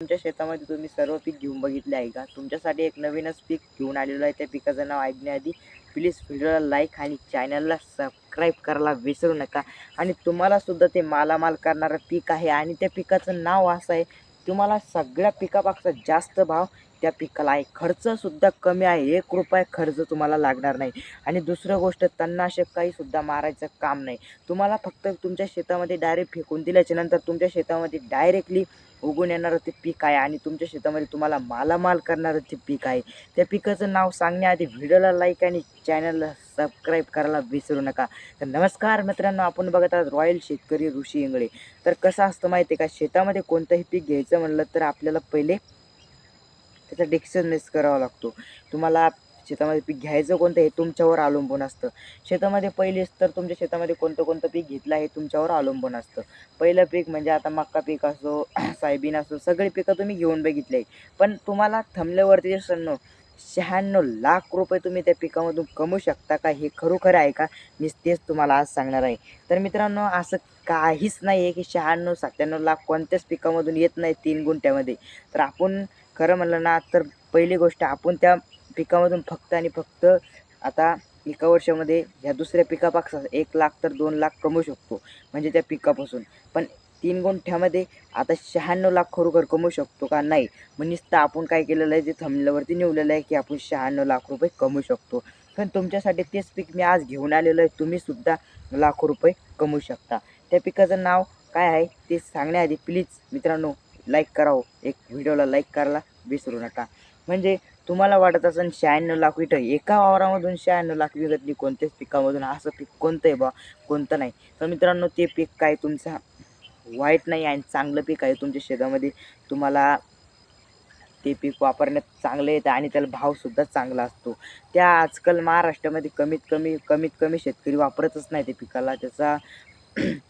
तुमच्या शेतामध्ये तुम्ही सर्व पीक घेऊन बघितले आहे का? तुमच्यासाठी एक नवीनच पीक घेऊन आलेलो आहे. त्या पिकाचं नाव ऐकण्याआधी प्लीज व्हिडिओला लाईक आणि चॅनलला सबस्क्राईब करायला विसरू नका. आणि तुम्हाला सुद्धा ते मालामाल करणारं पीक आहे आणि त्या पिकाचं नाव असं आहे. तुम्हाला सगळ्या पिकापेक्षा जास्त भाव त्या पिकाला आहे. खर्चसुद्धा कमी आहे. एक रुपया खर्च तुम्हाला लागणार नाही. आणि दुसरं गोष्ट तणनाशक काहीसुद्धा मारायचं काम नाही. तुम्हाला फक्त तुमच्या शेतामध्ये डायरेक्ट फेकून दिल्याच्या नंतर तुमच्या शेतामध्ये डायरेक्टली उगून येणारं ते पीक आहे आणि तुमच्या शेतामध्ये तुम्हाला मालामाल करणारं ते पीक आहे. त्या पिकाचं नाव सांगण्याआधी व्हिडिओला लाईक आणि चॅनलला सबस्क्राईब करायला विसरू नका. तर नमस्कार मित्रांनो आपण बघत आहात रॉयल शेतकरी ऋषी इंगळे. तर कसं असतं माहिती आहे का? शेतामध्ये कोणतंही पीक घ्यायचं म्हणलं तर आपल्याला पहिले त्याचा डिक्शननेस करावा लागतो. तुम्हाला शेतामध्ये पीक घ्यायचं कोणतं हे तुमच्यावर अवलंबून असतं. शेतामध्ये पहिलेच तर तुमच्या शेतामध्ये कोणतं कोणतं पीक घेतलं हे तुमच्यावर अवलंबून असतं. पहिलं पीक म्हणजे आता मक्का पीक असो सोयाबीन असो सगळी पिकं तुम्ही घेऊन बघितले. पण तुम्हाला थांबल्यावरती जे सण शहाण्णव लाख रुपये तुम्ही त्या पिकामधून कमवू शकता का हे खरोखर आहे का? मी तेच तुम्हाला आज सांगणार आहे. तर मित्रांनो असं काहीच नाही आहे की शहाण्णव सत्त्याण्णव लाख कोणत्याच पिकामधून येत नाही तीन गुंठ्यामध्ये. तर आपण खरं म्हणलं ना तर पहिली गोष्ट आपण त्या पिकामधून फक्त आणि फक्त आता एका वर्षामध्ये ह्या दुसऱ्या पिकापासून एक लाख तर दोन लाख कमवू शकतो म्हणजे त्या पिकापासून. पण तीन गुंठ्यामध्ये आता शहाण्णव लाख खरोखर कमवू शकतो का? नाही. मग नुसतं आपण काय केलेलं आहे ते थंबल्यावरती निवलेलं आहे की आपण शहाण्णव लाख रुपये कमवू शकतो. पण तुमच्यासाठी तेच पीक मी आज घेऊन आलेलो आहे तुम्हीसुद्धा लाखो रुपये कमवू शकता. त्या पिकाचं नाव काय आहे ते सांगण्याआधी प्लीज मित्रांनो लाईक करावं. एक व्हिडिओला लाईक करायला विसरू नका. म्हणजे तुम्हाला वाटत असेल शहाण्णव लाख विकत एका वावरामधून शहाण्णव लाख विकत नाही कोणत्याच पिकामधून. असं पीक कोणतं आहे बा कोणतं नाही. तर मित्रांनो ते पीक काय तुमचा? वाईट नाही आणि चांगलं पीक आहे तुमच्या शेतामध्ये. तुम्हाला ते पीक वापरण्यात चांगलं येतं आणि त्याला भावसुद्धा चांगला असतो. त्या आजकाल महाराष्ट्रामध्ये कमीत कमी कमीत कमी शेतकरी वापरतच नाही ते पिकाला. त्याचा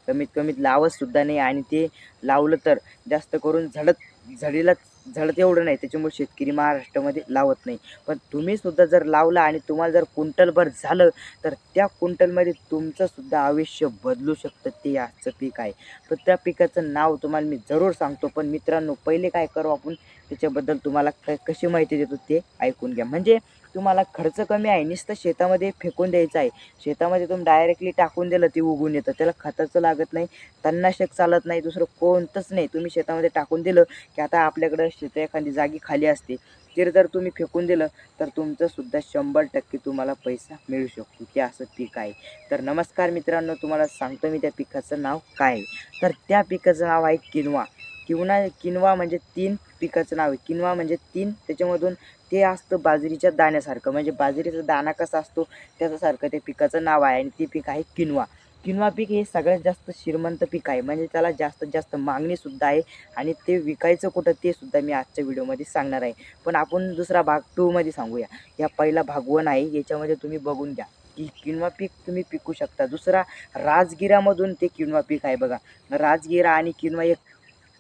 कमीत कमीत लावतसुद्धा नाही आणि ते लावलं तर जास्त करून झडत झडीला झडत एवढं नाही. त्याच्यामुळे शेतकरी महाराष्ट्रामध्ये लावत नाही. पण तुम्हीसुद्धा जर लावला आणि तुम्हाला जर कुंटलभर झालं तर त्या कुंटलमध्ये तुमचंसुद्धा आयुष्य बदलू शकतं. ते आजचं पीक आहे. तर त्या पिकाचं नाव तुम्हाला मी जरूर सांगतो. पण मित्रांनो पहिले काय करू आपण? त्याच्याबद्दल तुम्हाला क कशी माहिती देतो ते ऐकून घ्या. म्हणजे तुम्हाला खर्च कमी आहे नुसतं शेतामध्ये फेकून द्यायचं आहे. शेतामध्ये तुम्ही डायरेक्टली टाकून दिलं ते उगून येतं. त्याला खताचं लागत नाही तणनाशक चालत नाही दुसरं कोणतंच नाही. तुम्ही शेतामध्ये टाकून दिलं की आता आपल्याकडं शेत एखादी जागी खाली असते. ते जर तुम्ही फेकून दिलं तर तुमचंसुद्धा शंभर टक्के तुम्हाला पैसा मिळू शकतो. ते असं पीक आहे तर नमस्कार मित्रांनो तुम्हाला सांगतो मी त्या पिकाचं नाव काय आहे. तर त्या पिकाचं नाव आहे किनवा. किंवा किनवा म्हणजे तीन पिकाचं नाव आहे. किनवा म्हणजे तीन त्याच्यामधून ते असतं बाजरीच्या दाण्यासारखं. म्हणजे बाजरीचा दाणा कसा असतो त्याच्यासारखं ते पिकाचं नाव आहे. आणि ते पीक आहे किनवा. किनवा पीक हे सगळ्यात जास्त श्रीमंत पीक आहे. म्हणजे त्याला जास्तीत जास्त मागणीसुद्धा आहे. आणि ते विकायचं कुठं ते सुद्धा मी आजच्या व्हिडिओमध्ये सांगणार आहे. पण आपण दुसरा भाग टूमध्ये सांगूया. या पहिला भाग वन आहे. याच्यामध्ये तुम्ही बघून घ्या. की किनवा पीक तुम्ही पिकू शकता. दुसरा राजगिरामधून ते किनवा पीक आहे बघा. राजगिरा आणि किनवा एक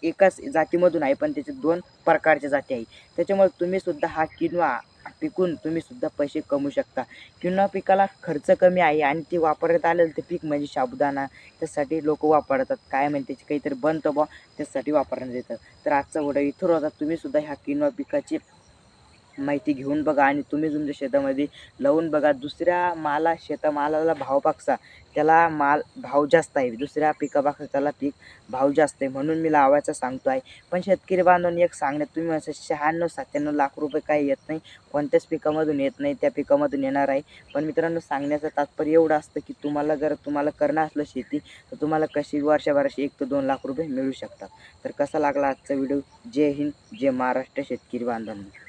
एकाच जातीमधून आहे पण त्याचे दोन प्रकारच्या जाती आहे. त्याच्यामुळे तुम्हीसुद्धा हा किनवा पिकून तुम्हीसुद्धा पैसे कमवू शकता. किनवा पिकाला खर्च कमी आहे आणि ते वापरण्यात आलेलं ते पीक म्हणजे साबुदाणा त्यासाठी लोक वापरतात. काय म्हणते त्याची काहीतरी बनतं बा त्यासाठी वापरण्यात येतं. तर आजचा व्हिडिओ इथं होता तुम्हीसुद्धा ह्या किनवा पिकाची माहिती घेऊन बघा आणि तुम्ही तुमच्या शेतामध्ये लावून बघा. दुसऱ्या माला शेतमालाला भाव पाकसा त्याला माल भाव जास्त आहे. दुसऱ्या पिकापासून त्याला पीक भाव जास्त आहे म्हणून मी लावायचं सांगतो आहे. पण शेतकरी बांधून एक सांगण्यात तुम्ही असं शहाण्णव सत्त्याण्णव लाख रुपये काही येत नाही. कोणत्याच पिकामधून येत नाही. त्या पिकामधून येणार आहे. पण मित्रांनो सांगण्याचं तात्पर्य एवढं असतं की तुम्हाला जर तुम्हाला करणं असलं शेती तर तुम्हाला कशी वर्षभराशी एक ते दोन लाख रुपये मिळू शकतात. तर कसा लागला आजचा व्हिडिओ? जय हिंद जय महाराष्ट्र शेतकरी बांधवांनी.